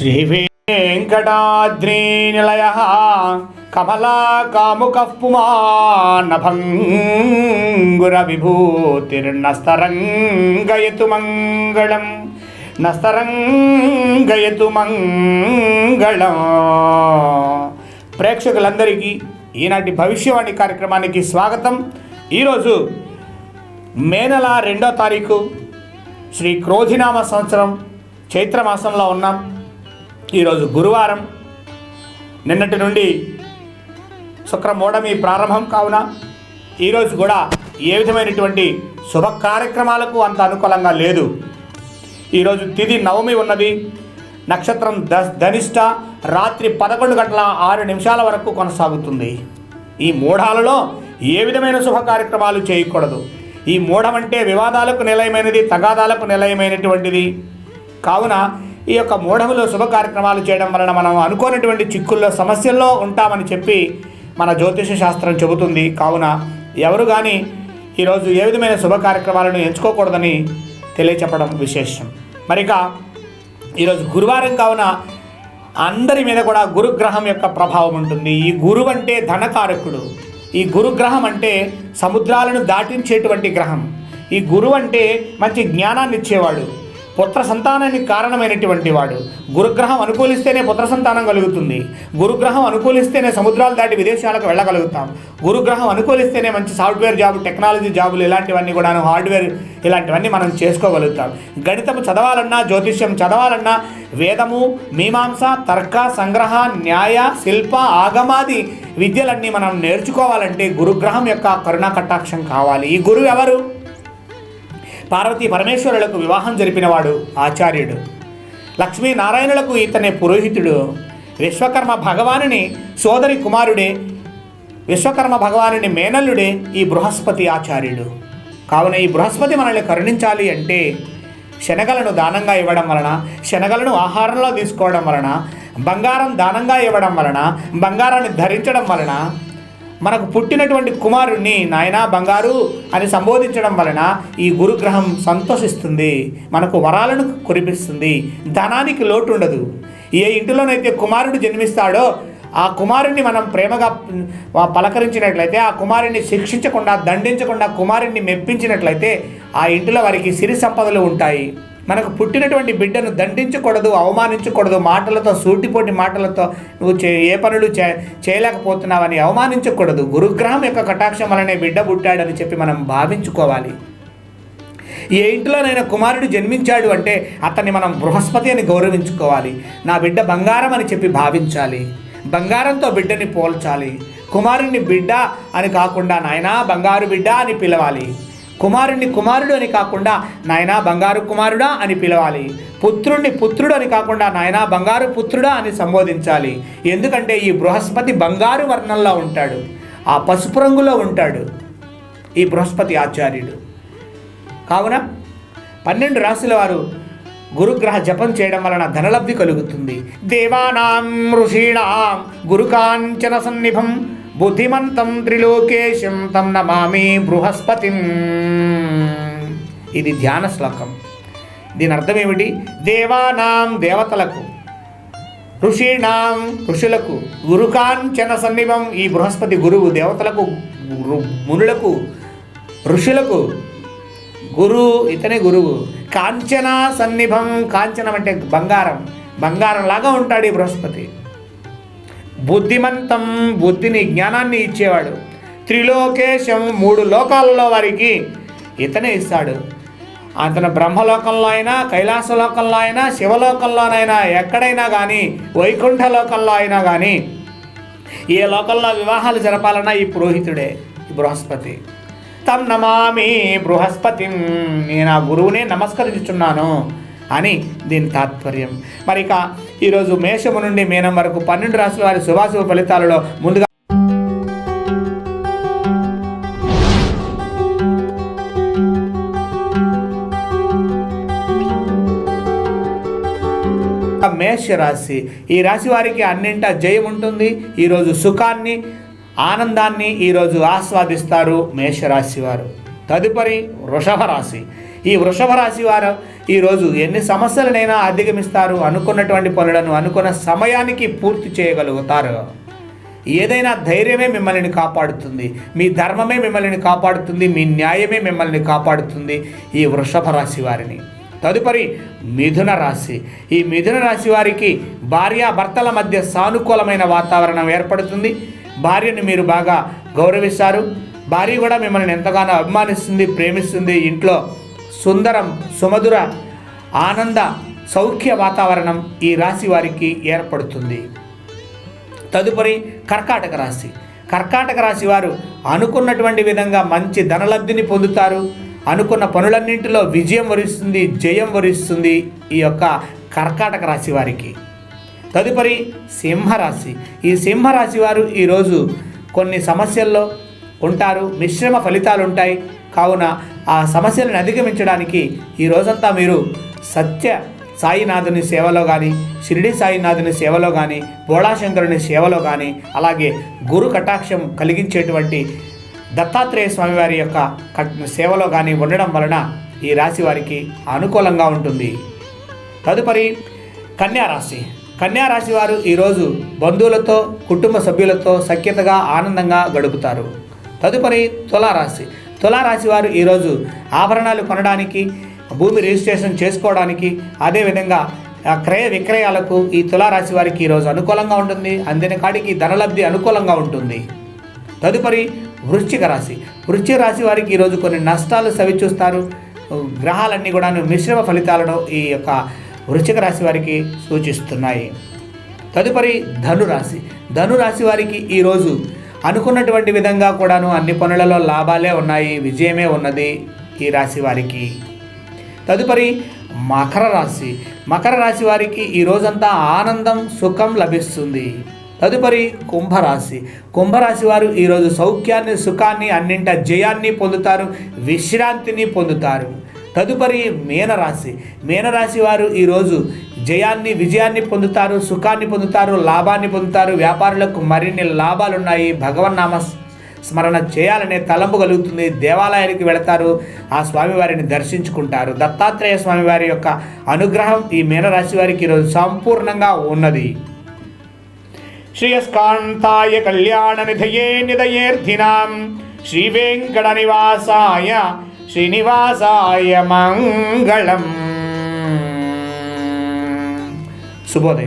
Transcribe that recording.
శ్రీవేంకటాద్రీనిలయ కమలాకాముకః పుమానభంగుర విభూతిర్నస్తరంగయతు మంగళం నస్తరంగయతు మంగళం ప్రేక్షకులందరికీ ఈనాటి భవిష్యవాణి కార్యక్రమానికి స్వాగతం. ఈరోజు మే నెల రెండో తారీఖు శ్రీ క్రోధినామ సంవత్సరం చైత్రమాసంలో ఉన్నాం. ఈరోజు గురువారం. నిన్నటి నుండి శుక్రమూఢమి ప్రారంభం కావున ఈరోజు కూడా ఏ విధమైనటువంటి శుభ కార్యక్రమాలకు అంత అనుకూలంగా లేదు. ఈరోజు తిది నవమి ఉన్నది. నక్షత్రం ద ధనిష్ట రాత్రి పదకొండు గంటల ఆరు నిమిషాల వరకు కొనసాగుతుంది. ఈ మూఢాలలో ఏ విధమైన శుభ కార్యక్రమాలు చేయకూడదు. ఈ మూఢం అంటే వివాదాలకు నిలయమైనది తగాదాలకు నిలయమైనటువంటిది. కావున ఈ యొక్క మూఢములో శుభ కార్యక్రమాలు చేయడం వలన మనం అనుకోనటువంటి చిక్కుల్లో సమస్యల్లో ఉంటామని చెప్పి మన జ్యోతిష శాస్త్రం చెబుతుంది. కావున ఎవరు కానీ ఈరోజు ఏ విధమైన శుభ కార్యక్రమాలను ఎంచుకోకూడదని తెలియచెప్పడం విశేషం. మరిక ఈరోజు గురువారం కావున అందరి మీద కూడా గురుగ్రహం యొక్క ప్రభావం ఉంటుంది. ఈ గురువు అంటే ధనకారకుడు. ఈ గురుగ్రహం అంటే సముద్రాలను దాటించేటువంటి గ్రహం. ఈ గురువు అంటే మంచి జ్ఞానాన్ని ఇచ్చేవాడు పుత్ర సంతానానికి కారణమైనటువంటి వాడు. గురుగ్రహం అనుకూలిస్తేనే పుత్ర సంతానం కలుగుతుంది. గురుగ్రహం అనుకూలిస్తేనే సముద్రాలు దాటి విదేశాలకు వెళ్ళగలుగుతాం. గురుగ్రహం అనుకూలిస్తేనే మంచి సాఫ్ట్వేర్ జాబ్ టెక్నాలజీ జాబులు ఇలాంటివన్నీ కూడాను హార్డ్వేర్ ఇలాంటివన్నీ మనం చేసుకోగలుగుతాం. గణితం చదవాలన్నా జ్యోతిష్యం చదవాలన్నా వేదము మీమాంస తర్క సంగ్రహ న్యాయ శిల్ప ఆగమాది విద్యలన్నీ మనం నేర్చుకోవాలంటే గురుగ్రహం యొక్క కరుణా కటాక్షం కావాలి. ఈ గురువు ఎవరు? పార్వతీ పరమేశ్వరులకు వివాహం జరిపినవాడు ఆచార్యుడు. లక్ష్మీనారాయణులకు ఇతనే పురోహితుడు. విశ్వకర్మ భగవానుని సోదరి కుమారుడే విశ్వకర్మ భగవానుని మేనల్లుడే ఈ బృహస్పతి ఆచార్యుడు. కావున ఈ బృహస్పతి మనల్ని కరుణించాలి అంటే శనగలను దానంగా ఇవ్వడం వలన శనగలను ఆహారంలో తీసుకోవడం వలన బంగారం దానంగా ఇవ్వడం వలన బంగారాన్ని ధరించడం వలన మనకు పుట్టినటువంటి కుమారుణ్ణి నాయనా బంగారు అని సంబోధించడం వలన ఈ గురుగ్రహం సంతోషిస్తుంది మనకు వరాలను కురిపిస్తుంది ధనానికి లోటు ఉండదు ఏ ఇంటిలోనైతే కుమారుడు జన్మిస్తాడో ఆ కుమారుణ్ణి మనం ప్రేమగా పలకరించినట్లయితే ఆ కుమారుణ్ణి శిక్షించకుండా దండించకుండా కుమారుణ్ణి మెప్పించినట్లయితే ఆ ఇంటిలో వారికి సిరి సంపదలు ఉంటాయి. మనకు పుట్టినటువంటి బిడ్డను దండించకూడదు అవమానించకూడదు మాటలతో సూటిపోటి మాటలతో నువ్వు చే ఏ పనులు చే చేయలేకపోతున్నావని అవమానించకూడదు. గురుగ్రహం యొక్క కటాక్షం వలనే బిడ్డ పుట్టాడని చెప్పి మనం భావించుకోవాలి. ఏ ఇంట్లోనైనా కుమారుడు జన్మించాడు అంటే అతన్ని మనం బృహస్పతి అని గౌరవించుకోవాలి. నా బిడ్డ బంగారం అని చెప్పి భావించాలి. బంగారంతో బిడ్డని పోల్చాలి. కుమారుణ్ణి బిడ్డ అని కాకుండా నాయనా బంగారు బిడ్డ అని పిలవాలి. కుమారుణ్ణి కుమారుడు అని కాకుండా నాయనా బంగారు కుమారుడా అని పిలవాలి. పుత్రుణ్ణి పుత్రుడు అని కాకుండా నాయనా బంగారు పుత్రుడా అని సంబోధించాలి. ఎందుకంటే ఈ బృహస్పతి బంగారు వర్ణంలో ఉంటాడు. ఆ పసుపు రంగులో ఉంటాడు ఈ బృహస్పతి ఆచార్యుడు. కావున పన్నెండు రాశుల వారు గురుగ్రహ జపం చేయడం వలన ధనలబ్ధి కలుగుతుంది. దేవానాం ఋషీణాం గురుకాంచన సన్నిభం బుద్ధిమంతం త్రిలోకేశం తం నమామి బృహస్పతిం. ఇది ధ్యాన శ్లోకం. దీని అర్థం ఏమిటి? దేవానాం దేవతలకు ఋషీణాం ఋషులకు గురుకాంచన సన్నిభం ఈ బృహస్పతి గురువు దేవతలకు మునులకు ఋషులకు గురువు ఇతనే గురువు కాంచన సన్నిభం కాంచనం అంటే బంగారం బంగారంలాగా ఉంటాడు ఈ బృహస్పతి. బుద్ధిమంతం బుద్ధిని జ్ఞానాన్ని ఇచ్చేవాడు. త్రిలోకేశం మూడు లోకాలలో వారికి ఇతనే ఇస్తాడు. అతను బ్రహ్మలోకంలో అయినా కైలాసలోకంలో అయినా శివలోకంలోనైనా ఎక్కడైనా కానీ వైకుంఠలోకంలో అయినా కానీ ఏ లోకంలో వివాహాలు జరపాలన్నా ఈ పురోహితుడే ఈ బృహస్పతి. తం నమామి బృహస్పతి నేను ఆ గురువునే నమస్కరించుచున్నాను. అని దీని తాత్పర్యం. మరి ఇక ఈరోజు మేషము నుండి మీనం వరకు పన్నెండు రాశుల వారి శుభాశుభ ఫలితాలలో ముందుగా మేష రాశి ఈ రాశి వారికి అన్నింట జయం ఉంటుంది. ఈరోజు సుఖాన్ని ఆనందాన్ని ఈరోజు ఆస్వాదిస్తారు మేషరాశి వారు. తదుపరి వృషభ రాశి. ఈ వృషభ రాశి వారు ఈరోజు ఎన్ని సమస్యలనైనా అధిగమిస్తారు అనుకున్నటువంటి పనులను అనుకున్న సమయానికి పూర్తి చేయగలుగుతారు. ఏదైనా ధైర్యమే మిమ్మల్ని కాపాడుతుంది. మీ ధర్మమే మిమ్మల్ని కాపాడుతుంది. మీ న్యాయమే మిమ్మల్ని కాపాడుతుంది ఈ వృషభ రాశి వారిని. తదుపరి మిథున రాశి. ఈ మిథున రాశి వారికి భార్యాభర్తల మధ్య సానుకూలమైన వాతావరణం ఏర్పడుతుంది. భార్యను మీరు బాగా గౌరవిస్తారు. భార్య కూడా మిమ్మల్ని ఎంతగానో అభిమానిస్తుంది ప్రేమిస్తుంది. ఇంట్లో సుందరం సుమధుర ఆనంద సౌఖ్య వాతావరణం ఈ రాశి వారికి ఏర్పడుతుంది. తదుపరి కర్కాటక రాశి. కర్కాటక రాశి వారు అనుకున్నటువంటి విధంగా మంచి ధనలబ్ధిని పొందుతారు. అనుకున్న పనులన్నింటిలో విజయం వరిస్తుంది జయం వరిస్తుంది ఈ యొక్క కర్కాటక రాశి వారికి. తదుపరి సింహరాశి. ఈ సింహరాశి వారు ఈరోజు కొన్ని సమస్యల్లో ఉంటారు మిశ్రమ ఫలితాలు ఉంటాయి కావున ఆ సమస్యలను అధిగమించడానికి ఈ రోజంతా మీరు సత్య సాయినాథుని సేవలో కానీ షిరిడి సాయినాథుని సేవలో కానీ బోళాశంకరుని సేవలో కానీ అలాగే గురు కటాక్షం కలిగించేటువంటి దత్తాత్రేయ స్వామివారి యొక్క సేవలో కానీ ఉండడం వలన ఈ రాశి వారికి అనుకూలంగా ఉంటుంది. తదుపరి కన్యా రాశి. కన్యా రాశి వారు ఈరోజు బంధువులతో కుటుంబ సభ్యులతో సఖ్యతగా ఆనందంగా గడుపుతారు. తదుపరి తులారాశి. తులారాశి వారు ఈరోజు ఆభరణాలు కొనడానికి భూమి రిజిస్ట్రేషన్ చేసుకోవడానికి అదేవిధంగా ఆ, క్రయ విక్రయాలకు ఈ తులారాశి వారికి ఈరోజు అనుకూలంగా ఉంటుంది. అందిన కాడికి ధనలబ్ధి అనుకూలంగా ఉంటుంది. తదుపరి వృశ్చిక రాశి. వృశ్చిక రాశి వారికి ఈరోజు కొన్ని నష్టాలు సవిచూస్తారు. గ్రహాలన్నీ కూడా మిశ్రమ ఫలితాలను ఈ యొక్క వృశ్చిక రాశి వారికి సూచిస్తున్నాయి. తదుపరి ధనురాశి. ధనురాశి వారికి ఈరోజు అనుకున్నటువంటి విధంగా కూడాను అన్ని పనులలో లాభాలే ఉన్నాయి విజయమే ఉన్నది ఈ రాశి వారికి. తదుపరి మకర రాశి. మకర రాశి వారికి ఈ రోజంతా ఆనందం సుఖం లభిస్తుంది. తదుపరి కుంభరాశి. కుంభరాశి వారు ఈరోజు సౌఖ్యాన్ని సుఖాన్ని అన్నింట జయాన్ని పొందుతారు విశ్రాంతిని పొందుతారు. తదుపరి మీనరాశి. మీనరాశి వారు ఈరోజు జయాన్ని విజయాన్ని పొందుతారు సుఖాన్ని పొందుతారు లాభాన్ని పొందుతారు వ్యాపారులకు మరిన్ని లాభాలు ఉన్నాయి భగవన్నామ స్మరణ చేయాలనే తలంపు కలుగుతుంది. దేవాలయానికి వెళతారు ఆ స్వామివారిని దర్శించుకుంటారు. దత్తాత్రేయ స్వామివారి యొక్క అనుగ్రహం ఈ మీనరాశి వారికి ఈరోజు సంపూర్ణంగా ఉన్నది. శ్రేయస్కాంతాయ కళ్యాణ నిధయే నిధయేర్థినాం శ్రీ వెంకట నివాసాయ శ్రీనివాసాయ మంగళం. शुभोदय